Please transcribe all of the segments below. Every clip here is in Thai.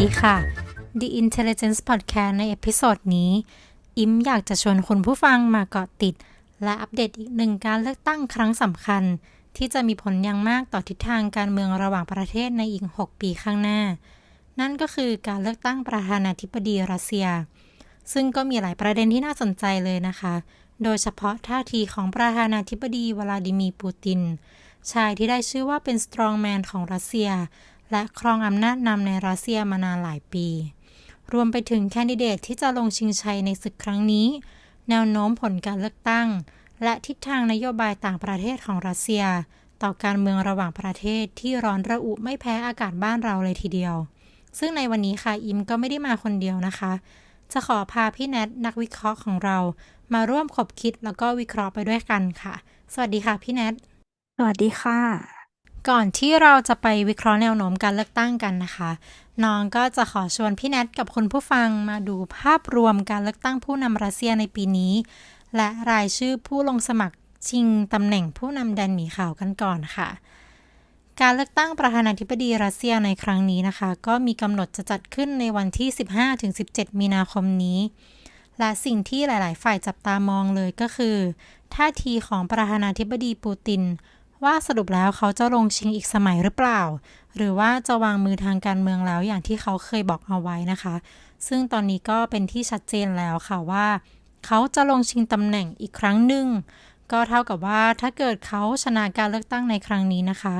ดีค่ะ The Intelligence Podcast ในเอพิโซดนี้ อิมอยากจะชวนคุณผู้ฟังมาเกาะติด และอัปเดตอีกหนึ่งการเลือกตั้งครั้งสำคัญ ที่จะมีผลอย่างมากต่อทิศทางการเมืองระหว่างประเทศในอีก 6 ปีข้างหน้า นั่นก็คือการเลือกตั้งประธานาธิบดีรัสเซีย ซึ่งก็มีหลายประเด็นที่น่าสนใจเลยนะคะ โดยเฉพาะท่าทีของประธานาธิบดีวลาดิมีร์ปูตินชายที่ได้ชื่อว่าเป็นสตรองแมนของรัสเซีย และครองอำนาจนำในรัสเซียมานานหลายปี รวมไปถึงแคนดิเดตที่จะลงชิงชัยในศึกครั้งนี้ แนวโน้มผลการเลือกตั้ง และทิศทางนโยบายต่างประเทศของรัสเซีย ต่อการเมืองระหว่างประเทศที่ร้อนระอุไม่แพ้อากาศบ้านเราเลยทีเดียว ซึ่งในวันนี้ค่ะอิมก็ไม่ได้มาคนเดียวนะคะ จะขอพาพี่แนทนักวิเคราะห์ของเรา มาร่วมขบคิดแล้วก็วิเคราะห์ไปด้วยกันค่ะ สวัสดีค่ะพี่แนทสวัสดีค่ะ ก่อนที่เราจะไปวิเคราะห์แนวโน้มการเลือกตั้งกันนะคะ น้องก็จะขอชวนพี่แนทกับคุณผู้ฟังมาดูภาพรวมการเลือกตั้งผู้นำรัสเซียในปีนี้ และรายชื่อผู้ลงสมัครชิงตำแหน่งผู้นำแดนหมีขาวกันก่อนค่ะ การเลือกตั้งประธานาธิบดีรัสเซียในครั้งนี้นะคะ ก็มีกำหนดจะจัดขึ้นในวันที่ 15-17 มีนาคมนี้ และสิ่งที่หลาย ๆ ฝ่ายจับตามองเลยก็คือ ท่าทีของประธานาธิบดีปูติน ว่าสรุปแล้วเขาจะลงชิงอีกสมัยหรือเปล่า หรือว่าจะวางมือทางการเมืองแล้วอย่างที่เขาเคยบอกเอาไว้นะคะ ซึ่งตอนนี้ก็เป็นที่ชัดเจนแล้วค่ะว่า เขาจะลงชิงตำแหน่งอีกครั้งหนึ่งก็เท่ากับว่าถ้าเกิดเขาชนะการเลือกตั้งในครั้งนี้นะคะ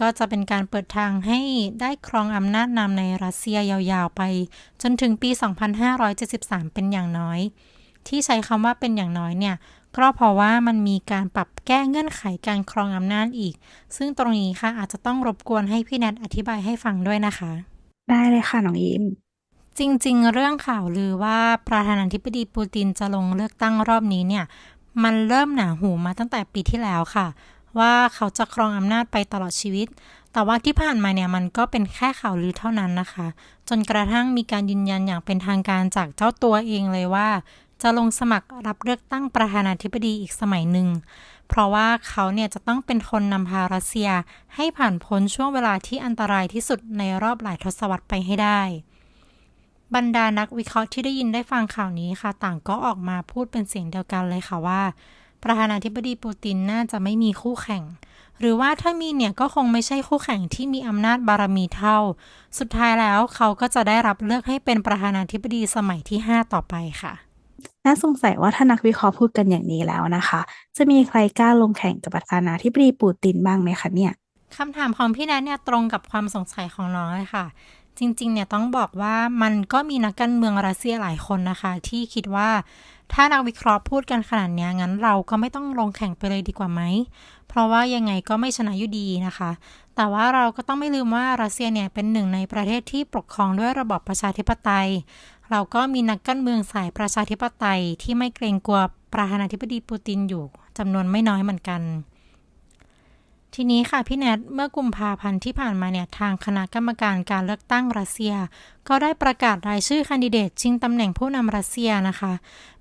ก็จะเป็นการเปิดทางให้ได้ครองอำนาจนำในรัสเซียยาวๆไป จนถึงปี 2573 เป็นอย่างน้อย ที่ใช้คำว่าเป็นอย่างน้อยเนี่ย ก็เพราะว่ามันมีการปรับแก้เงื่อนไขการครองอำนาจอีก ซึ่งตรงนี้ค่ะอาจจะต้องรบกวนให้พี่แนทอธิบายให้ฟังด้วยนะคะ ได้เลยค่ะน้องยิมจริง ๆ เรื่องข่าวลือว่าประธานาธิบดีปูตินจะลงเลือกตั้งรอบนี้เนี่ย มันเริ่มหนาหูมาตั้งแต่ปีที่แล้วค่ะ ว่าเขาจะครองอำนาจไปตลอดชีวิต แต่ว่าที่ผ่านมาเนี่ยมันก็เป็นแค่ข่าวลือเท่านั้นนะคะ จนกระทั่งมีการยืนยันอย่างเป็นทางการจากเจ้าตัวเองเลยว่า จะลงสมัครรับเลือกตั้งประธานาธิบดีอีกสมัยหนึ่ง เพราะว่าเขาเนี่ยจะต้องเป็นคนนำพารัสเซียให้ผ่านพ้นช่วงเวลาที่อันตรายที่สุดในรอบหลายทศวรรษไปให้ได้ บรรดานักวิเคราะห์ที่ได้ยินได้ฟังข่าวนี้ค่ะ ต่างก็ออกมาพูดเป็นเสียงเดียวกันเลยค่ะว่า ประธานาธิบดีปูตินน่าจะไม่มีคู่แข่งหรือว่าถ้ามีเนี่ยก็คงไม่ใช่คู่แข่งที่มีอำนาจบารมีเท่า สุดท้ายแล้วเขาก็จะได้รับเลือกให้เป็นประธานาธิบดีสมัยที่ 5 ต่อไปค่ะ น่าสงสัยว่าถ้านักวิเคราะห์พูดกันอย่างนี้แล้วนะคะ จะมีใครกล้าลงแข่งกับประธานาธิบดีปูตินบ้างไหมคะเนี่ยคำถามของพี่แนทเนี่ยตรงกับความสงสัยของน้องเลยค่ะ จริงๆเนี่ยต้องบอกว่ามันก็มีนักการเมืองรัสเซียหลายคนนะคะ ที่คิดว่าถ้านักวิเคราะห์พูดกันขนาดนี้งั้นเราก็ไม่ต้องลงแข่งไปเลยดีกว่าไหม เพราะว่ายังไงก็ไม่ชนะอยู่ดีนะคะ แต่ว่าเราก็ต้องไม่ลืมว่ารัสเซียเนี่ยเป็นหนึ่งในประเทศที่ปกครองด้วยระบอบประชาธิปไตย เราก็มีนักการเมืองสายประชาธิปไตยที่ไม่เกรงกลัวประธานาธิบดีปูตินอยู่จำนวนไม่น้อยเหมือนกัน ทีนี้ค่ะพี่แนทเมื่อกุมภาพันธ์ที่ผ่านมาเนี่ยทางคณะกรรมการการเลือกตั้งรัสเซีย ก็ได้ประกาศรายชื่อแคนดิเดตชิงตำแหน่งผู้นำรัสเซียนะคะ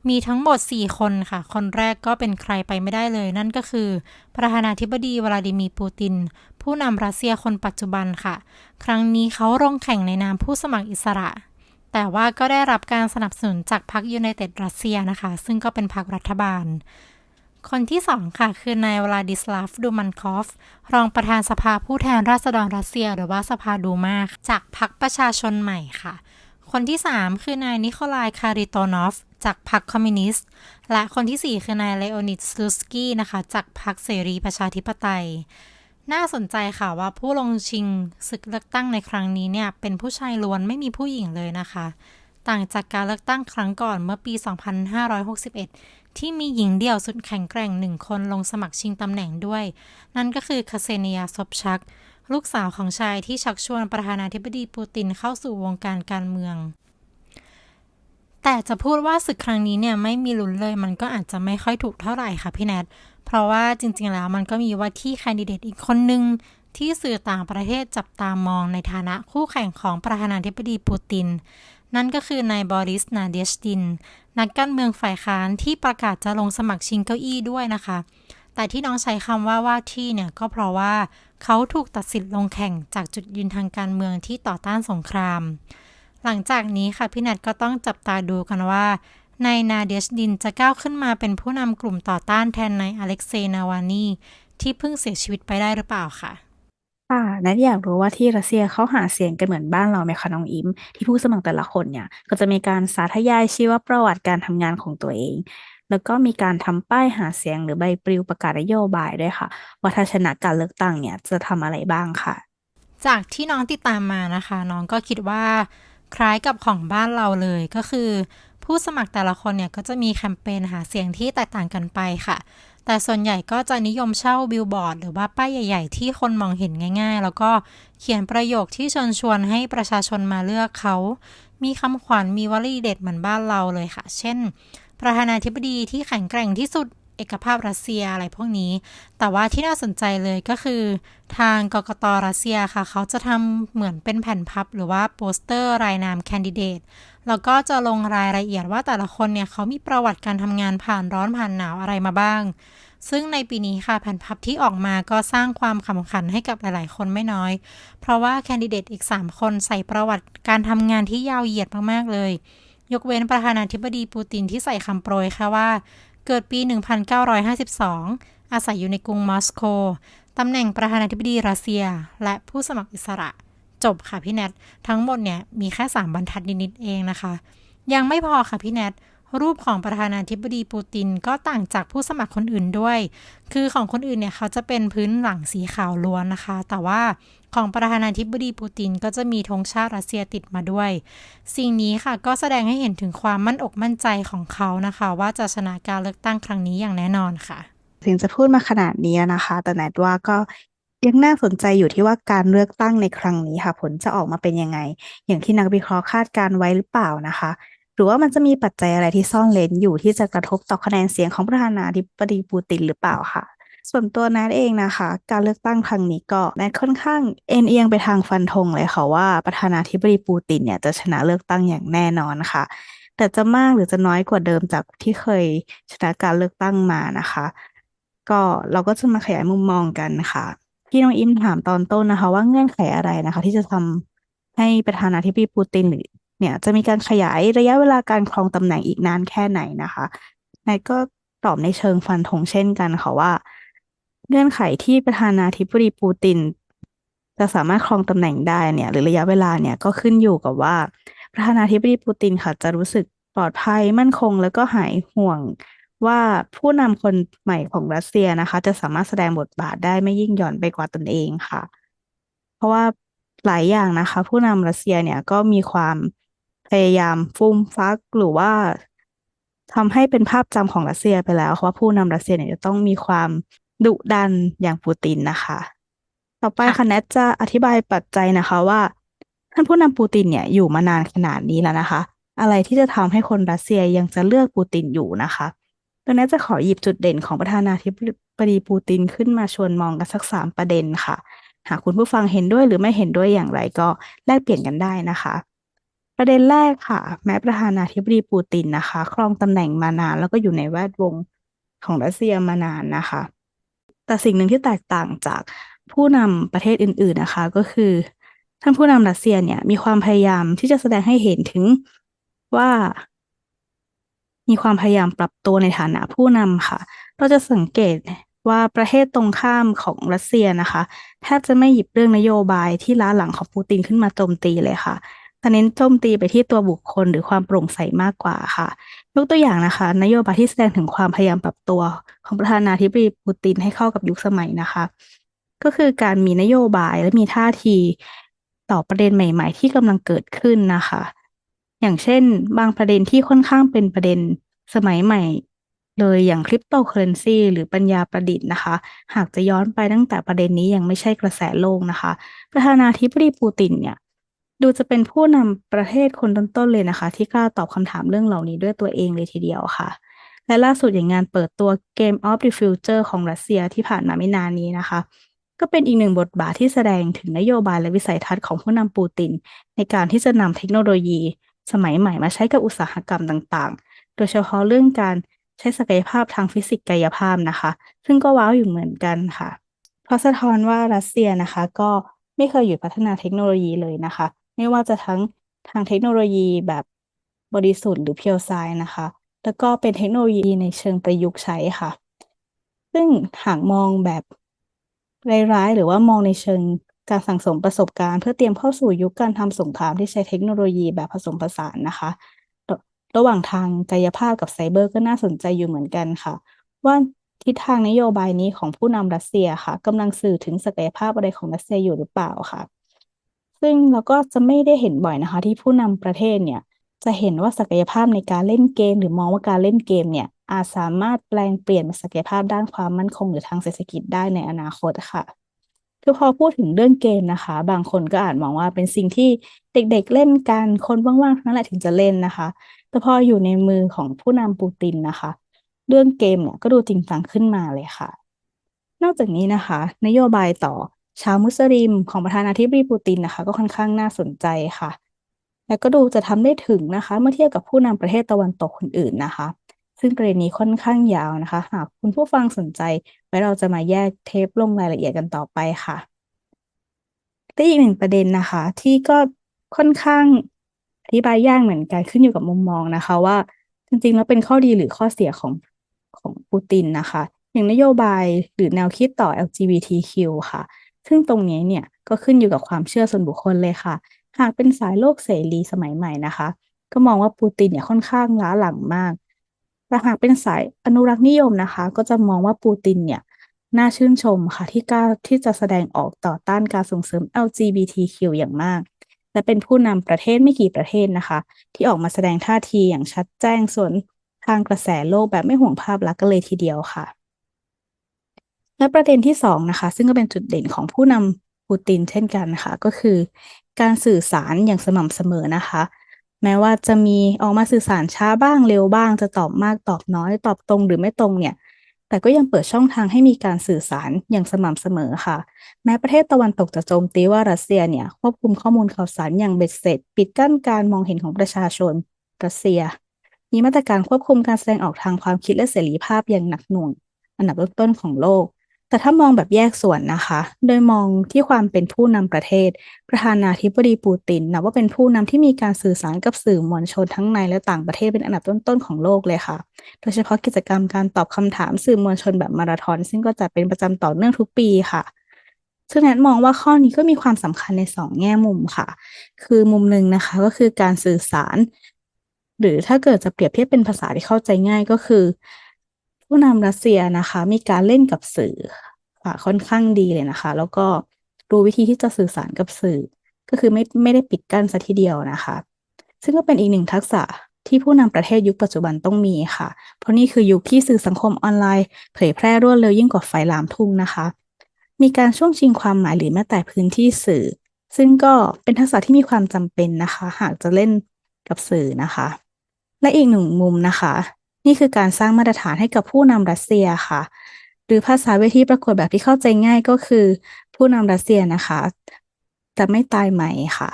มีทั้งหมด 4 คนค่ะ คนแรกก็เป็นใครไปไม่ได้เลย นั่นก็คือ ประธานาธิบดีวลาดิมีร์ปูติน ผู้นำรัสเซียคนปัจจุบันค่ะ ครั้งนี้เขาลงแข่งในนามผู้สมัครอิสระ แต่ว่าก็ได้รับการสนับสนุนจากพรรคยูไนเต็ดรัสเซียนะคะ ซึ่งก็เป็นพรรครัฐบาล คนที่สองค่ะ คือ นายวลาดิสลาฟ ดูมันคอฟ รองประธานสภาผู้แทนราษฎรรัสเซีย หรือว่าสภาดูมาจากพรรคประชาชนใหม่ค่ะ คนที่ 3 คือนายนิโคลาย คาริโตนอฟ จากพรรคคอมมิวนิสต์ และคนที่ 4 คือนายเลโอนิดสลุสกี้นะคะ จากพรรคเสรีประชาธิปไตย น่าสนใจค่ะว่าผู้ลงชิงศึกเลือกตั้งในครั้งนี้เนี่ย เป็นผู้ชายล้วนไม่มีผู้หญิงเลยนะคะ ต่างจากการเลือกตั้งครั้งก่อนเมื่อปี 2561 ที่มีหญิงเดี่ยวสุดแข็งแกร่งหนึ่งคนลงสมัครชิงตำแหน่งด้วย นั่นก็คือคาเซเนียซบชัก ลูกสาวของชายที่ชักชวนประธานาธิบดีปูตินเข้าสู่วงการการเมือง แต่จะพูดว่าศึกครั้งนี้เนี่ยไม่มีลุ้นเลย มันก็อาจจะไม่ค่อยถูกเท่าไหร่ค่ะพี่แนท เพราะว่าจริงๆแล้วมันก็มีว่าที่แคนดิเดตอีกคนหนึ่งที่สื่อต่างประเทศจับตามองในฐานะคู่แข่งของประธานาธิบดีปูติน นั่นก็คือนายบอริส นาเดชติน นักการเมืองฝ่ายค้านที่ประกาศจะลงสมัครชิงเก้าอี้ด้วยนะคะ แต่ที่น้องใช้คำว่าว่าที่เนี่ยก็เพราะว่าเขาถูกตัดสิทธิ์ลงแข่งจากจุดยืนทางการเมืองที่ต่อต้านสงคราม หลังจากนี้ค่ะพี่แนทก็ต้องจับตาดูกันว่านายนาเดชดินจะก้าวขึ้นมาเป็นผู้นำกลุ่มต่อต้านแทนนายอเล็กเซย์นาวานีที่เพิ่งเสียชีวิตไปได้หรือเปล่าค่ะค่ะนัทอยากรู้ว่าที่รัสเซียเขาหาเสียงกันเหมือนบ้านเราไหมคะน้องอิมที่ผู้สมัครแต่ละคนเนี่ย ก็จะมีการสาธยายชีวประวัติการทำงานของตัวเอง แล้วก็มีการทำป้ายหาเสียงหรือใบปลิวประกาศนโยบายด้วยค่ะ ว่าถ้าชนะการเลือกตั้งเนี่ยจะทำอะไรบ้างค่ะ จากที่น้องติดตามมานะคะ น้องก็คิดว่า คล้ายกับของบ้านเราเลยก็คือ ผู้สมัครแต่ละคนเนี่ยก็จะมีแคมเปญหาเสียงที่แตกต่างกันไปค่ะ แต่ส่วนใหญ่ก็จะนิยมเช่าบิลบอร์ดหรือว่าป้ายใหญ่ ๆ ที่คนมองเห็นง่าย ๆ แล้วก็เขียนประโยคที่เชิญชวนให้ประชาชนมาเลือกเขา มีคำขวัญมีวลีเด็ดเหมือนบ้านเราเลยค่ะ เช่น ประธานาธิบดีที่แข็งแกร่งที่สุด เอกภาพรัสเซียอะไรพวกนี้ แต่ว่าที่น่าสนใจเลยก็คือทางกกตรัสเซียค่ะ เขาจะทำเหมือนเป็นแผ่นพับ หรือว่าโปสเตอร์รายนามแคนดิเดตแล้วก็จะลงรายละเอียดว่าแต่ละคนเนี่ยเขามีประวัติการทำงานผ่านร้อนผ่านหนาวอะไรมาบ้าง ซึ่งในปีนี้ค่ะแผ่นพับที่ออกมาก็สร้างความขำขันให้กับหลาย ๆ คนไม่น้อย เพราะว่าแคนดิเดตอีก 3 คนใส่ประวัติการทำงานที่ยาวเหยียดมาก ๆ เลย ยกเว้นประธานาธิบดีปูตินที่ใส่คำโปรยค่ะว่า เกิดปี 1952 อาศัยอยู่ในกรุงมอสโก ตำแหน่งประธานาธิบดีรัสเซีย และผู้สมัครอิสระ จบค่ะพี่แนท ทั้งหมดเนี่ยมีแค่ 3 บรรทัดนิดๆเองนะคะ ยังไม่พอค่ะพี่แนท รูปของประธานาธิบดีปูตินก็ต่างจากผู้สมัครคนอื่นด้วย คือของคนอื่นเนี่ยเขาจะเป็นพื้นหลังสีขาวล้วนนะคะ แต่ว่า ของประธานาธิบดีปูตินก็จะมีธงชาติรัสเซียติดมาด้วย สิ่งนี้ค่ะก็แสดงให้เห็นถึงความมั่นอกมั่นใจของเขานะคะ ว่าจะชนะการเลือกตั้งครั้งนี้อย่างแน่นอนค่ะ ถึงจะพูดมาขนาดนี้นะคะ แต่แนทว่าก็ยังน่าสนใจอยู่ที่ว่าการเลือกตั้งในครั้งนี้ค่ะ ผลจะออกมาเป็นยังไง อย่างที่นักวิเคราะห์คาดการไว้หรือเปล่านะคะ หรือว่ามันจะมีปัจจัยอะไรที่ซ่อนเร้นอยู่ที่จะกระทบต่อคะแนนเสียงของประธานาธิบดีปูตินหรือเปล่าค่ะ ส่วนตัวแนทเองนะคะ การเลือกตั้งครั้งนี้ก็แนทค่อนข้างเอ็นเอียงไปทางฟันธงเลยค่ะว่าประธานาธิบดีปูตินเนี่ยจะชนะเลือกตั้งอย่างแน่นอนค่ะ แต่จะมากหรือจะน้อยกว่าเดิมจากที่เคยชนะการเลือกตั้งมานะคะ ก็เราก็จะมาขยายมุมมองกันค่ะที่น้องอิมถามตอนต้นนะคะ ว่าเงื่อนไขอะไรนะคะ ที่จะทำให้ประธานาธิบดีปูตินหรือเนี่ยจะมีการขยายระยะเวลาการครองตำแหน่งอีกนานแค่ไหนนะคะนายก็ตอบในเชิงฟันธงเช่นกันค่ะว่า เงื่อนไขที่ประธานาธิบดีปูติน จะสามารถครองตำแหน่งได้เนี่ย หรือระยะเวลาเนี่ยก็ขึ้นอยู่กับว่า ประธานาธิบดีปูตินค่ะจะรู้สึกปลอดภัยมั่นคง แล้วก็หายห่วงว่าผู้นำคนใหม่ของรัสเซียนะคะ จะสามารถแสดงบทบาทได้ไม่ยิ่งหย่อนไปกว่าตนเองค่ะ เพราะว่าหลายอย่างนะคะ ผู้นำรัสเซียเนี่ยก็มีความพยายามฟุ่มฟักหรือว่าทำให้เป็นภาพจำของรัสเซียไปแล้วว่าผู้นำรัสเซียเนี่ยจะต้องมีความ ดุดันอย่างปูตินนะคะ ต่อไปค่ะแนทจะอธิบายปัจจัยนะคะว่า ท่านผู้นำปูตินเนี่ยอยู่มานานขนาดนี้แล้วนะคะ อะไรที่จะทำให้คนรัสเซียยังจะเลือกปูตินอยู่นะคะดังนั้นจะขอหยิบจุดเด่นของประธานาธิบดีปูตินขึ้นมาชวนมองกันสักสามประเด็นค่ะ หากคุณผู้ฟังเห็นด้วยหรือไม่เห็นด้วยอย่างไรก็แลกเปลี่ยนกันได้นะคะ ประเด็นแรกค่ะ แม้ประธานาธิบดีปูตินนะคะ ครองตำแหน่งมานานแล้วก็อยู่ในแวดวงของรัสเซียมานานนะคะ แต่สิ่งหนึ่งที่แตกต่างจากผู้นำประเทศอื่นๆนะคะ ก็คือท่านผู้นำรัสเซียเนี่ย มีความพยายามที่จะแสดงให้เห็นถึงว่า มีความพยายามปรับตัวในฐานะผู้นำค่ะ เราจะสังเกตว่าประเทศตรงข้ามของรัสเซียนะคะแทบจะไม่หยิบเรื่องนโยบายที่ล้าหลังของปูตินขึ้นมาโจมตีเลยค่ะแต่เน้นโจมตีไปที่ตัวบุคคลหรือความโปร่งใสมากกว่าค่ะ ยกตัวอย่างนะคะ นโยบายที่แสดงถึงความพยายามปรับตัวของประธานาธิบดีปูตินให้เข้ากับยุคสมัยนะคะ ก็คือการมีนโยบายและมีท่าทีต่อประเด็นใหม่ ๆ ที่กำลังเกิดขึ้นนะคะ อย่างเช่น บางประเด็นที่ค่อนข้างเป็นประเด็นสมัยใหม่ เลยอย่างคริปโตเคอเรนซีหรือปัญญาประดิษฐ์นะคะ หากจะย้อนไปตั้งแต่ประเด็นนี้ยังไม่ใช่กระแสโลกนะคะ ประธานาธิบดีปูตินเนี่ย ดูจะเป็นผู้นำประเทศคนต้นๆเลยนะคะ ที่กล้าตอบคำถามเรื่องเหล่านี้ด้วยตัวเองเลยทีเดียวค่ะ และล่าสุดอย่างงานเปิดตัว Game of the Future ของรัสเซียที่ผ่านมาไม่นานนี้นะคะ ก็เป็นอีกหนึ่งบทบาทที่แสดงถึงนโยบายและวิสัยทัศน์ของผู้นำปูติน ในการที่จะนำเทคโนโลยี สมัยใหม่มาใช้กับอุตสาหกรรมต่างๆ โดยเฉพาะเรื่องการใช้ศักยภาพทางฟิสิกส์กายภาพนะคะ ซึ่งก็ว้าวอยู่เหมือนกันค่ะ เพราะสะท้อนว่ารัสเซียนะคะ ก็ไม่เคยหยุดพัฒนาเทคโนโลยีเลยนะคะ ไม่ว่าจะทั้งทางเทคโนโลยีแบบบริสุทธิ์หรือ pure science นะคะ แล้วก็เป็นเทคโนโลยีในเชิงประยุกต์ใช้ค่ะ ซึ่งหากมองแบบร้ายๆหรือว่ามองในเชิงการสั่งสมประสบการณ์ เพื่อเตรียมเข้าสู่ยุคการทำสงครามที่ใช้เทคโนโลยีแบบผสมผสานนะคะ ระระหว่างทางกายภาพกับไซเบอร์ก็น่าสนใจอยู่เหมือนกันค่ะ ว่าทิศทางนโยบายนี้ของผู้นำรัสเซียค่ะกำลังสื่อถึงศักยภาพอะไรของรัสเซียอยู่หรือเปล่าค่ะ ซึ่งเราก็จะไม่ได้เห็นบ่อยนะคะ ที่ผู้นำประเทศเนี่ย จะเห็นว่าศักยภาพในการเล่นเกม หรือมองว่าการเล่นเกมเนี่ย อาจสามารถแปลงเปลี่ยนเป็นศักยภาพด้านความมั่นคงหรือทางเศรษฐกิจได้ในอนาคตค่ะคือพอพูดถึงเรื่องเกมนะคะ บางคนก็อาจมองว่าเป็นสิ่งที่เด็กๆเล่นกันคนว่างๆนั้นแหละถึงจะเล่นนะคะ แต่พออยู่ในมือของผู้นำปูตินนะคะ เรื่องเกมเนี่ยก็ดูจริงจังขึ้นมาเลยค่ะ นอกจากนี้นะคะ นโยบายต่อ ชาวมุสลิมของประธานาธิบดีปูตินนะคะ ก็ค่อนข้างน่าสนใจค่ะ และก็ดูจะทำได้ถึงนะคะ เมื่อเทียบกับผู้นำประเทศตะวันตกคนอื่นนะคะ ซึ่งประเด็นนี้ค่อนข้างยาวนะคะ หากคุณผู้ฟังสนใจ ไว้เราจะมาแยกเทปลงรายละเอียดกันต่อไปค่ะแต่อีกหนึ่งประเด็นนะคะ ที่ก็ค่อนข้างอธิบายยากเหมือนกันขึ้นอยู่กับมุมมองนะคะ ว่าจริงๆแล้วเป็นข้อดีหรือข้อเสียของของปูตินนะคะ อย่างนโยบายหรือแนวคิดต่อ LGBTQ ค่ะ ซึ่งตรงนี้เนี่ยก็ขึ้นอยู่กับความเชื่อส่วนบุคคลเลยค่ะ หากเป็นสายโลกเสรีสมัยใหม่นะคะ ก็มองว่าปูตินเนี่ยค่อนข้างล้าหลังมากแต่หากเป็นสายอนุรักษ์นิยมนะคะ ก็จะมองว่าปูตินเนี่ยน่าชื่นชมค่ะที่กล้าที่จะแสดงออกต่อต้านการส่งเสริม LGBTQ อย่างมาก และเป็นผู้นำประเทศไม่กี่ประเทศนะคะ ที่ออกมาแสดงท่าทีอย่างชัดแจ้งส่วนทางกระแสโลกแบบไม่ห่วงภาพลักษณ์กันเลยทีเดียวค่ะ และประเด็นที่สองนะคะซึ่งก็เป็นจุดเด่นของผู้นำปูตินเช่นกันนะคะก็คือ การสื่อสารอย่างสม่ำเสมอนะคะ แม้ว่าจะมีออกมาสื่อสารช้าบ้างเร็วบ้างจะตอบมากตอบน้อยตอบตรงหรือไม่ตรงเนี่ยแต่ก็ยังเปิดช่องทางให้มีการสื่อสารอย่างสม่ำเสมอค่ะ แม้ประเทศตะวันตกจะโจมตีว่ารัสเซียเนี่ยควบคุมข้อมูลข่าวสารอย่างเบ็ดเสร็จ ปิดกั้นการมองเห็นของประชาชนรัสเซีย มีมาตรการควบคุมการแสดงออกทางความคิดและเสรีภาพอย่างหนักหน่วง อันดับต้นๆของโลก แต่ถ้ามองแบบแยกส่วนนะคะ โดยมองที่ความเป็นผู้นำประเทศ ประธานาธิบดีปูตินนับว่าเป็นผู้นำที่มีการสื่อสารกับสื่อมวลชนทั้งในและต่างประเทศเป็นอันดับต้นๆของโลกเลยค่ะ โดยเฉพาะกิจกรรมการตอบคำถามสื่อมวลชนแบบมาราธอน ซึ่งก็จะเป็นประจำต่อเนื่องทุกปีค่ะซึ่งแนทมองว่าข้อนี้ก็มีความสำคัญในสองแง่มุมค่ะ คือมุมหนึ่งนะคะก็คือการสื่อสาร หรือถ้าเกิดจะเปรียบเทียบเป็นภาษาที่เข้าใจง่ายก็คือ ผู้นำรัสเซียนะคะ มีการเล่นกับสื่อค่ะค่อนข้างดีเลยนะคะ แล้วก็รู้วิธีที่จะสื่อสารกับสื่อ ก็คือไม่ไม่ได้ปิดกั้นซะทีเดียวนะคะ ซึ่งก็เป็นอีกหนึ่งทักษะที่ผู้นำประเทศยุคปัจจุบันต้องมีค่ะ เพราะนี่คือยุคที่สื่อสังคมออนไลน์ เผยแพร่รวดเร็วยิ่งกว่าไฟลามทุ่งนะคะ มีการช่วงชิงความหมายหรือแม้แต่พื้นที่สื่อ ซึ่งก็เป็นทักษะที่มีความจำเป็นนะคะ หากจะเล่นกับสื่อนะคะ และอีกหนึ่งมุมนะคะ นี่คือการสร้างมาตรฐานให้กับผู้นำรัสเซียค่ะ หรือภาษาเวทีประกวดแบบที่เข้าใจง่ายก็คือ ผู้นำรัสเซียนะคะจะไม่ตายใหม่ค่ะ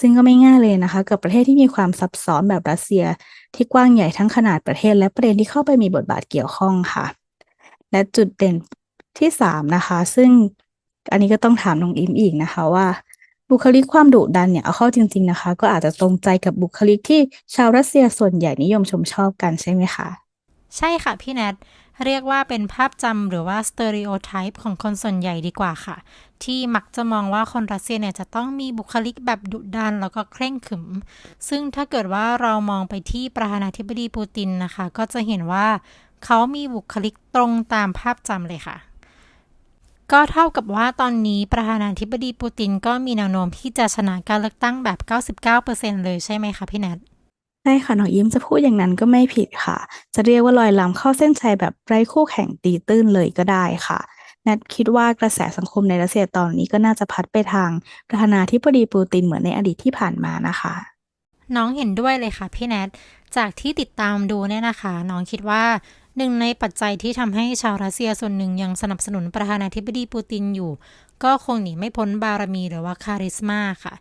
ซึ่งก็ไม่ง่ายเลยนะคะ กับประเทศที่มีความซับซ้อนแบบรัสเซีย ที่กว้างใหญ่ทั้งขนาดประเทศและประเด็นที่เข้าไปมีบทบาทเกี่ยวข้องค่ะ และจุดเด่นที่สามนะคะ ซึ่งอันนี้ก็ต้องถามน้องอิมอีกนะคะว่า บุคลิกความดุดันเนี่ยเอาเข้าจริง ๆนะคะ ก็อาจจะตรงใจกับบุคลิกที่ชาวรัสเซียส่วนใหญ่นิยมชมชอบกันใช่ไหมคะ ใช่ค่ะพี่แนทเรียกว่าเป็นภาพจำหรือว่า stereotype ของคนส่วนใหญ่ดีกว่าค่ะ ที่มักจะมองว่าคนรัสเซียเนี่ยจะต้องมีบุคลิกแบบดุดันแล้วก็เคร่งขรึม ซึ่งถ้าเกิดว่าเรามองไปที่ประธานาธิบดีปูตินนะคะ ก็จะเห็นว่าเขามีบุคลิกตรงตามภาพจำเลยค่ะ ก็เท่ากับว่าตอนนี้ประธานาธิบดีปูตินก็มีแนวโน้มที่จะชนะการเลือกตั้งแบบ 99%เลยใช่ไหมคะพี่แนทใช่ค่ะน้องยิ้มจะพูดอย่างนั้นก็ไม่ผิดค่ะ จะเรียกว่าลอยล้ำเข้าเส้นชัยแบบไร้คู่แข่งตีตื้นเลยก็ได้ค่ะแนทคิดว่ากระแสสังคมในรัสเซียตอนนี้ก็น่าจะพัดไปทางประธานาธิบดีปูตินเหมือนในอดีตที่ผ่านมานะคะ น้องเห็นด้วยเลยค่ะพี่แนทจากที่ติดตามดูเนี่ยนะคะ น้องคิดว่า หนึ่งในปัจจัยที่ทำให้ชาวรัสเซียส่วนหนึ่งยังสนับสนุนประธานาธิบดีปูตินอยู่ ก็คงหนีไม่พ้นบารมีหรือว่าคาริสมาค่ะ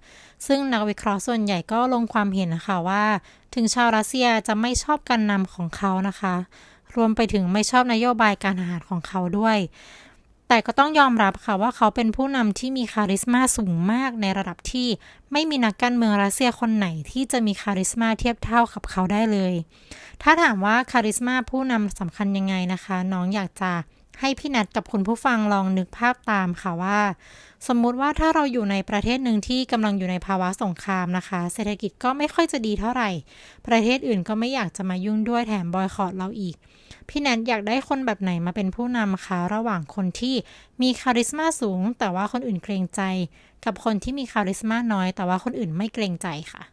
ซึ่งนักวิเคราะห์ส่วนใหญ่ก็ลงความเห็นนะคะว่า ถึงชาวรัสเซียจะไม่ชอบการนำของเขานะคะ รวมไปถึงไม่ชอบนโยบายการทหารของเขาด้วย แต่ก็ต้องยอมรับค่ะว่าเขาเป็นผู้นำที่มีคาริสมาสูงมากในระดับที่ไม่มีนักการเมืองรัสเซียคนไหนที่จะมีคาริสมาเทียบเท่ากับเขาได้เลย ถ้าถามว่าคาริสมาผู้นำสำคัญยังไงนะคะ น้องอยากจะ ให้พี่นัทกับคุณผู้ฟังลองนึกภาพตามค่ะว่า สมมุติว่าถ้าเราอยู่ในประเทศหนึ่งที่กำลังอยู่ในภาวะสงครามนะคะ เศรษฐกิจก็ไม่ค่อยจะดีเท่าไหร่ ประเทศอื่นก็ไม่อยากจะมายุ่งด้วยแถมบอยคอรเราอีก พี่แนทอยากได้คนแบบไหนมาเป็นผู้นำคะระหว่างคนที่มีคาริสมาสูง แต่ว่าคนอื่นเกรงใจ กับคนที่มีคาริสมาน้อย แต่ว่าคนอื่นไม่เกรงใจค่ะ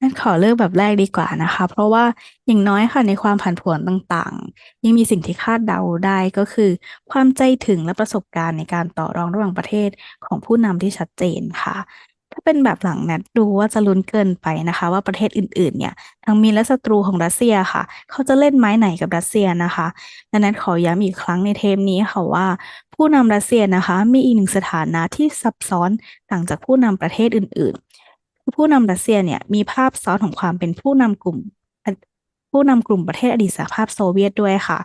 งั้นขอเลือกแบบแรกดีกว่านะคะ เพราะว่าอย่างน้อยค่ะในความผันผวนต่างๆ ยังมีสิ่งที่คาดเดาได้ก็คือ ความใจถึงและประสบการณ์ในการต่อรองระหว่างประเทศของผู้นำที่ชัดเจนค่ะ ถ้าเป็นแบบหลังแนทดูว่าจะลุ้นเกินไปนะคะ ว่าประเทศอื่นๆ เนี่ยทั้งมิตรและศัตรูของรัสเซียค่ะ เขาจะเล่นไม้ไหนกับรัสเซียนะคะดังนั้นขอย้ำอีกครั้งในเทปนี้ค่ะว่าผู้นำรัสเซียนะคะ มีอีกหนึ่งสถานะที่ซับซ้อนต่างจากผู้นำประเทศอื่นๆ ผู้นำรัสเซียเนี่ยมีภาพซ้อนของความเป็นผู้นำกลุ่ม ผู้นำกลุ่มประเทศอดีตสหภาพโซเวียตด้วยค่ะ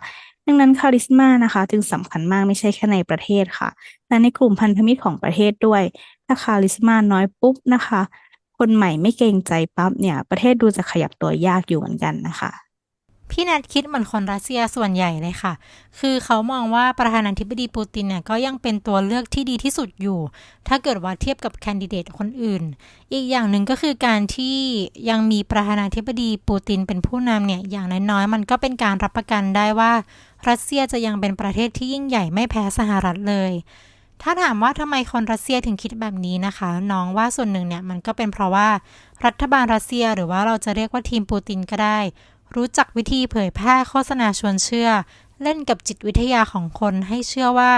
ดังนั้นคาริสมานะคะ จึงสำคัญมากไม่ใช่แค่ในประเทศค่ะ แต่ในกลุ่มพันธมิตรของประเทศด้วย ถ้าคาริสมาน้อยปุ๊บนะคะ คนใหม่ไม่เกรงใจปั๊บเนี่ย ประเทศดูจะขยับตัวยากอยู่เหมือนกันนะคะ พี่แนทคิดเหมือนคนรัสเซียส่วนใหญ่เลยค่ะ คือเขามองว่าประธานาธิบดีปูตินเนี่ยก็ยังเป็นตัวเลือกที่ดีที่สุดอยู่ ถ้าเกิดว่าเทียบกับแคนดิเดตคนอื่น อีกอย่างหนึ่งก็คือการที่ยังมีประธานาธิบดีปูตินเป็นผู้นำเนี่ยอย่างน้อยๆมันก็เป็นการรับประกันได้ว่า รัสเซียจะยังเป็นประเทศที่ยิ่งใหญ่ไม่แพ้สหรัฐเลยถ้าถามว่าทำไมคนรัสเซียถึงคิดแบบนี้นะคะ น้องว่าส่วนหนึ่งเนี่ยมันก็เป็นเพราะว่ารัฐบาลรัสเซียหรือว่าเราจะเรียกว่าทีมปูตินก็ได้ รู้จักวิธีเผยแพร่โฆษณาชวนเชื่อ เล่นกับจิตวิทยาของคนให้เชื่อว่า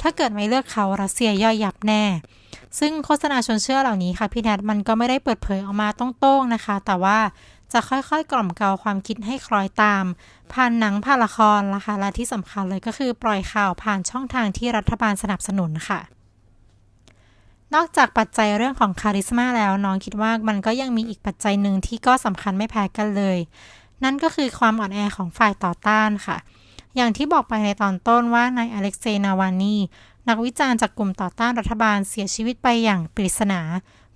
ถ้าเกิดไม่เลือกเขารัสเซียย่อยยับแน่ ซึ่งโฆษณาชวนเชื่อเหล่านี้ค่ะพี่แนทมันก็ไม่ได้เปิดเผยออกมาต้องโต้งๆนะคะ แต่ว่าจะค่อยๆ กล่อมเกลาความคิดให้คล้อยตาม ผ่านหนังผ่านละครนะคะและที่สำคัญเลยก็คือปล่อยข่าวผ่านช่องทางที่รัฐบาลสนับสนุนค่ะ นอกจากปัจจัยเรื่องของคาริสมาแล้วน้องคิดว่ามันก็ยังมีอีกปัจจัยหนึ่งที่ก็สำคัญไม่แพ้กันเลย นั่นก็คือความอ่อนแอของฝ่ายต่อต้านค่ะ อย่างที่บอกไปในตอนต้นว่านายอเล็กเซย์นาวานีนักวิจารณ์จากกลุ่มต่อต้านรัฐบาลเสียชีวิตไปอย่างปริศนา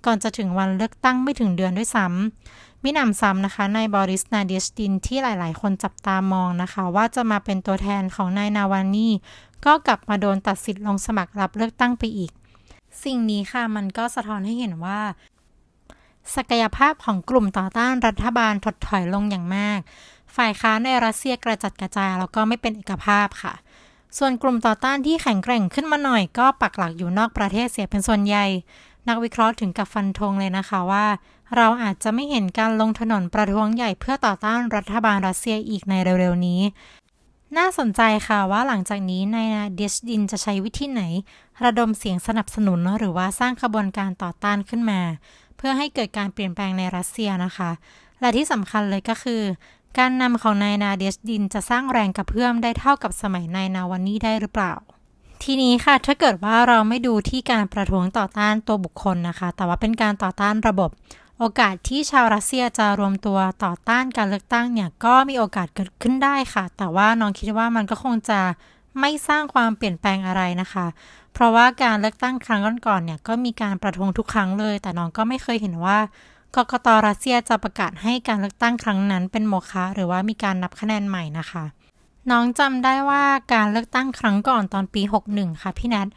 ก่อนจะถึงวันเลือกตั้งไม่ถึงเดือนด้วยซ้ำมิหนำซ้ำนะคะนายบอริสนาเดียชดินที่หลาย ๆ คนจับตามองนะคะ ว่าจะมาเป็นตัวแทนของนายนาวานีก็กลับมาโดนตัดสิทธิ์ลงสมัครรับเลือกตั้งไปอีก สิ่งนี้ค่ะมันก็สะท้อนให้เห็นว่า ศักยภาพของกลุ่มต่อต้านรัฐบาลถดถอยลงอย่างมาก ฝ่ายค้านในรัสเซียกระจัดกระจายแล้วก็ไม่เป็นเอกภาพค่ะ ส่วนกลุ่มต่อต้านที่แข็งแกร่งขึ้นมาหน่อย ก็ปักหลักอยู่นอกประเทศเสียเป็นส่วนใหญ่ นักวิเคราะห์ถึงกับฟันธงเลยนะคะว่า เราอาจจะไม่เห็นการลงถนนประท้วงใหญ่เพื่อต่อต้านรัฐบาลรัสเซียอีกในเร็วๆนี้น่าสนใจค่ะว่าหลังจากนี้นายนาเดชดินจะใช้วิธีไหน ระดมเสียงสนับสนุนหรือว่าสร้างขบวนการต่อต้านขึ้นมา พื่อให้เกิดการเปลี่ยนแปลงในรัสเซียนะคะ และที่สำคัญเลยก็คือ การนำของนายนาเดชดินจะสร้างแรงกระเพื่อมได้เท่ากับสมัยนายนาวานีได้หรือเปล่า ทีนี้ค่ะถ้าเกิดว่าเราไม่ดูที่การประท้วงต่อต้านตัวบุคคลนะคะ แต่ว่าเป็นการต่อต้านระบบ โอกาสที่ชาวรัสเซียจะรวมตัวต่อต้านการเลือกตั้งเนี่ยก็มีโอกาสเกิดขึ้นได้ค่ะ แต่ว่าน้องคิดว่ามันก็คงจะ ไม่สร้างความเปลี่ยนแปลงอะไรนะคะ เพราะว่าการเลือกตั้งครั้งก่อนๆเนี่ยก็มีการประท้วงทุกครั้งเลย แต่น้องก็ไม่เคยเห็นว่ากกตรัสเซียจะประกาศให้การเลือกตั้งครั้งนั้นเป็นโมฆะหรือว่ามีการนับคะแนนใหม่นะคะ น้องจำได้ว่าการเลือกตั้งครั้งก่อนตอนปี 61 ค่ะพี่แนท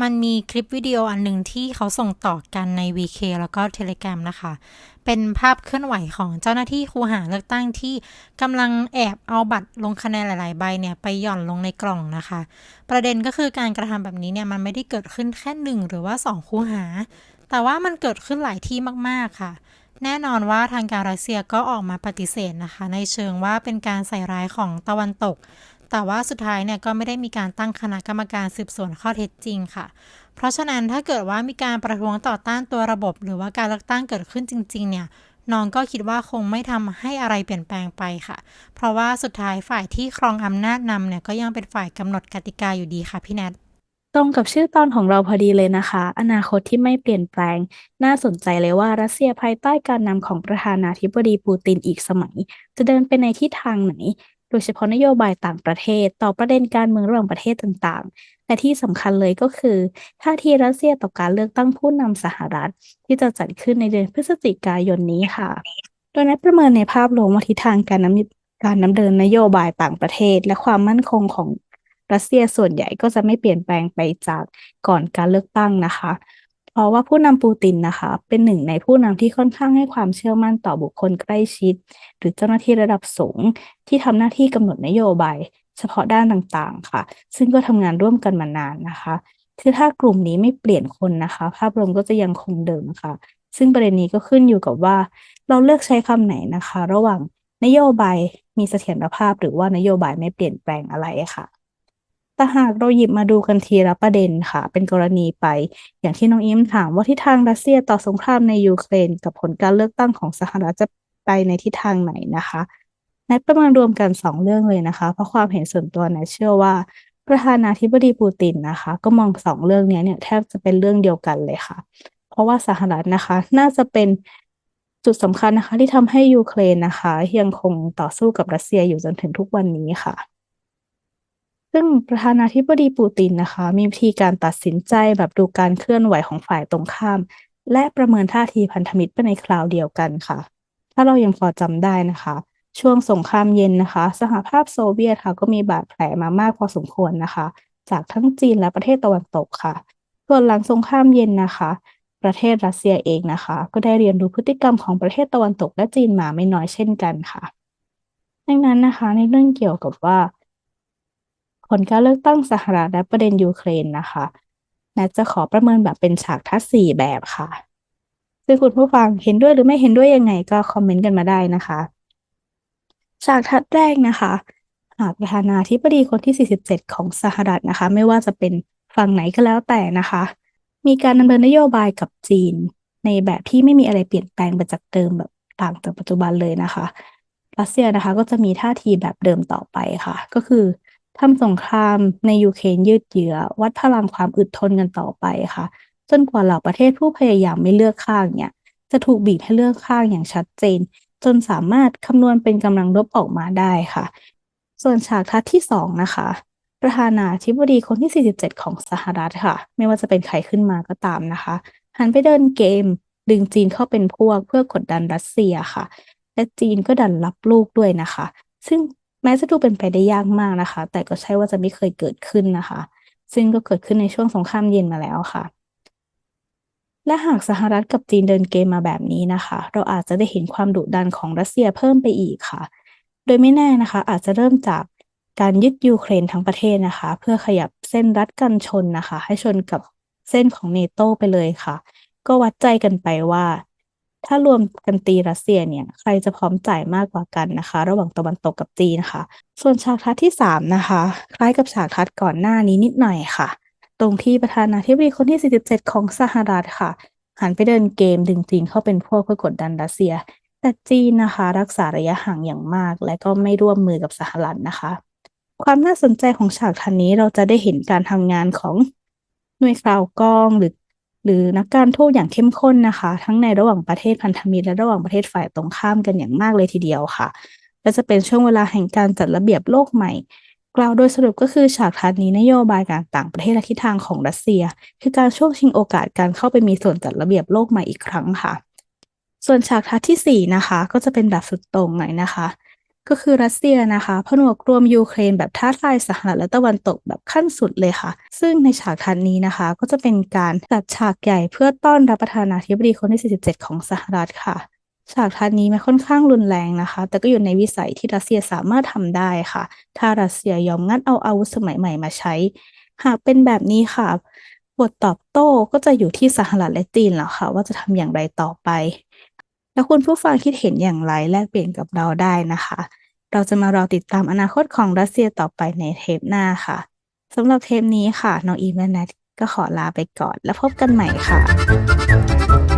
มันมีคลิปวิดีโออันหนึ่งที่เขาส่งต่อกันใน VK แล้วก็ Telegram นะคะ เป็นภาพเคลื่อนไหวของเจ้าหน้าที่คูหาเลือกตั้งที่กำลังแอบเอาบัตรลงคะแนนหลาย ๆ ใบเนี่ยไปหย่อนลงในกล่องนะคะ ประเด็นก็คือการกระทำแบบนี้เนี่ยมันไม่ได้เกิดขึ้นแค่หนึ่งหรือว่าสองคูหา แต่ว่ามันเกิดขึ้นหลายที่มาก ๆ ค่ะ แน่นอนว่าทางการรัสเซียก็ออกมาปฏิเสธนะคะ ในเชิงว่าเป็นการใส่ร้ายของตะวันตก แต่ว่าสุดท้ายเนี่ยก็ไม่ได้มีการตั้งคณะกรรมการสืบสวนข้อเท็จจริงค่ะ เพราะฉะนั้นถ้าเกิดว่ามีการประท้วงต่อต้านตัวระบบ หรือว่าการเลือกตั้งเกิดขึ้นจริง ๆ เนี่ยน้องก็คิดว่าคงไม่ทำให้อะไรเปลี่ยนแปลงไปค่ะ เพราะว่าสุดท้ายฝ่ายที่ครองอำนาจนำเนี่ยก็ยังเป็นฝ่ายกำหนดกติกาอยู่ดีค่ะพี่แนทตรงกับชื่อตอนของเราพอดีเลยนะคะ อนาคตที่ไม่เปลี่ยนแปลง น่าสนใจเลยว่ารัสเซียภายใต้การนำของประธานาธิบดีปูตินอีกสมัย จะเดินไปในทิศทางไหน โดยเฉพาะนโยบายต่างประเทศ ต่อประเด็นการเมืองระหว่างประเทศต่างๆ และที่สำคัญเลยก็คือท่าทีรัสเซียต่อการเลือกตั้งผู้นำสหรัฐ ที่จะจัดขึ้นในเดือนพฤศจิกายนนี้ค่ะ โดยนักประเมินในภาพรวมว่าทิศทางการนำการดำเนินนโยบายต่างประเทศ และความมั่นคงของรัสเซียส่วนใหญ่ก็จะไม่เปลี่ยนแปลงไปจากก่อนการเลือกตั้งนะคะ เพราะว่าผู้นำปูตินนะคะ เป็นหนึ่งในผู้นำที่ค่อนข้างให้ความเชื่อมั่นต่อบุคคลใกล้ชิด หรือเจ้าหน้าที่ระดับสูง ที่ทำหน้าที่กำหนดนโยบาย เฉพาะด้านต่างๆค่ะ ซึ่งก็ทำงานร่วมกันมานานนะคะคือถ้ากลุ่มนี้ไม่เปลี่ยนคนนะคะ ภาพรวมก็จะยังคงเดิมค่ะ ซึ่งประเด็นนี้ก็ขึ้นอยู่กับว่า เราเลือกใช้คำไหนนะคะ ระหว่างนโยบายมีเสถียรภาพหรือว่านโยบายไม่เปลี่ยนแปลงอะไรค่ะ แต่หากเราหยิบมาดูกันทีละประเด็นค่ะ เป็นกรณีไป อย่างที่น้องอิมถามว่าทิศทางรัสเซียต่อสงครามในยูเครน กับผลการเลือกตั้งของสหรัฐจะไปในทิศทางไหนนะคะนัดประมาณรวมกันสองเรื่องเลยนะคะ เพราะความเห็นส่วนตัวนะเชื่อว่าประธานาธิบดีปูตินนะคะ ก็มองสองเรื่องนี้เนี่ยแทบจะเป็นเรื่องเดียวกันเลยค่ะ เพราะว่าสหรัฐนะคะ น่าจะเป็นจุดสำคัญนะคะ ที่ทำให้ยูเครนนะคะ ยังคงต่อสู้กับรัสเซียอยู่จนถึงทุกวันนี้ค่ะ ซึ่งประธานาธิบดีปูตินนะคะ มีวิธีการตัดสินใจแบบดูการเคลื่อนไหวของฝ่ายตรงข้าม และประเมินท่าทีพันธมิตรไปในคราวเดียวกันค่ะ ถ้าเรายังพอจำได้นะคะ ช่วงสงครามเย็นนะคะ สหภาพโซเวียตค่ะก็มีบาดแผลมามากพอสมควรนะคะ จากทั้งจีนและประเทศตะวันตกค่ะ ส่วนหลังสงครามเย็นนะคะ ประเทศรัสเซียเองนะคะ ก็ได้เรียนรู้พฤติกรรมของประเทศตะวันตกและจีนมาไม่น้อยเช่นกันค่ะ ดังนั้นนะคะ ในเรื่องเกี่ยวกับว่า ลการเลือกตั้งสหรัฐและประเด็นยูเครนนะคะนัทจะขอประเมินแบบเป็นฉากทัศสี่แบบค่ะ ซึ่งคุณผู้ฟังเห็นด้วยหรือไม่เห็นด้วยยังไงก็คอมเมนต์กันมาได้นะคะ ฉากทัศแรกนะคะ หากประธานาธิบดีคนที่ 47 ของสหรัฐนะคะ ไม่ว่าจะเป็นฝั่งไหนก็แล้วแต่นะคะ มีการดำเนินนโยบายกับจีน ในแบบที่ไม่มีอะไรเปลี่ยนแปลงไปจากเดิมแบบต่างจากปัจจุบันเลยนะคะรัสเซียนะคะก็จะมีท่าทีแบบเดิมต่อไปค่ะ ก็คือ ทำสงครามในยูเครนยืดเยื้อ วัดพลังความอึดทนกันต่อไปค่ะ จนกว่าเหล่าประเทศผู้พยายามไม่เลือกข้างเนี่ย จะถูกบีบให้เลือกข้างอย่างชัดเจน จนสามารถคำนวณเป็นกำลังรบออกมาได้ค่ะ ส่วนฉากทัศน์ที่สองนะคะ ประธานาธิบดีคนที่ 47 ของสหรัฐค่ะ ไม่ว่าจะเป็นใครขึ้นมาก็ตามนะคะ หันไปเดินเกม ดึงจีนเข้าเป็นพวกเพื่อกดดันรัสเซียค่ะ และจีนก็ดันรับลูกด้วยนะคะ ซึ่ง แม้จะดูเป็นไปได้ยากมากนะคะ แต่ก็ใช่ว่าจะไม่เคยเกิดขึ้นนะคะ ซึ่งก็เกิดขึ้นในช่วงสงครามเย็นมาแล้วค่ะ และหากสหรัฐกับจีนเดินเกมมาแบบนี้นะคะ เราอาจจะได้เห็นความดุดันของรัสเซียเพิ่มไปอีกค่ะ โดยไม่แน่นะคะ อาจจะเริ่มจากการยึดยูเครนทั้งประเทศนะคะ เพื่อขยับเส้นรัดกันชนนะคะ ให้ชนกับเส้นของเนโตไปเลยค่ะ ก็วัดใจกันไปว่า ถ้ารวมกันตีรัสเซียเนี่ยใครจะพร้อมจ่ายมากกว่ากันนะคะ ระหว่างตะวันตกกับจีนค่ะ ส่วนฉากทัศน์ที่สามนะคะ คล้ายกับฉากทัศน์ก่อนหน้านี้นิดหน่อยค่ะ ตรงที่ประธานาธิบดีคนที่ 47 ของสหรัฐค่ะ หันไปเดินเกมดึงจีนเข้าเป็นพวกเพื่อกดดันรัสเซีย แต่จีนนะคะ รักษาระยะห่างอย่างมาก และก็ไม่ร่วมมือกับสหรัฐนะคะ ความน่าสนใจของฉากทันนี้เราจะได้เห็นการทำงานของหน่วยข่าวกรองหรือ หรือนักการทูตอย่างเข้มข้นนะคะ ทั้งในระหว่างประเทศพันธมิตรและระหว่างประเทศฝ่ายตรงข้ามกันอย่างมากเลยทีเดียวค่ะ และจะเป็นช่วงเวลาแห่งการจัดระเบียบโลกใหม่ กล่าวโดยสรุปก็คือฉากทัศน์นี้นโยบายการต่างประเทศและทิศทางของรัสเซีย คือการช่วงชิงโอกาสการเข้าไปมีส่วนจัดระเบียบโลกใหม่อีกครั้งค่ะ ส่วนฉากทัศน์ที่4นะคะก็จะเป็นแบบสุดต่งหน่อยนะคะ ก็คือรัสเซียนะคะผนวกรวมยูเครนแบบท้าทายสหรัฐและตะวันตกแบบขั้นสุดเลยค่ะ ซึ่งในฉากทันนี้นะคะ ก็จะเป็นการจัดฉากใหญ่เพื่อต้อนรับประธานาธิบดีคนที่ 47 ของสหรัฐค่ะ ฉากทันนี้มันค่อนข้างรุนแรงนะคะ แต่ก็อยู่ในวิสัยที่รัสเซียสามารถทำได้ค่ะ ถ้ารัสเซียยอมงัดเอาอาวุธสมัยใหม่มาใช้ หากเป็นแบบนี้ค่ะ บทตอบโต้ก็จะอยู่ที่สหรัฐและจีนแล้วค่ะ ว่าจะทำอย่างไรต่อไป แล้วคุณผู้ฟังคิดเห็นอย่างไรแลกเปลี่ยนกับเราได้นะคะ เราจะมารอติดตามอนาคตของรัสเซียต่อไปในเทปหน้าค่ะสำหรับเทปนี้ค่ะน้องอีฟและแนทก็ขอลาไปก่อน แล้วพบกันใหม่ค่ะ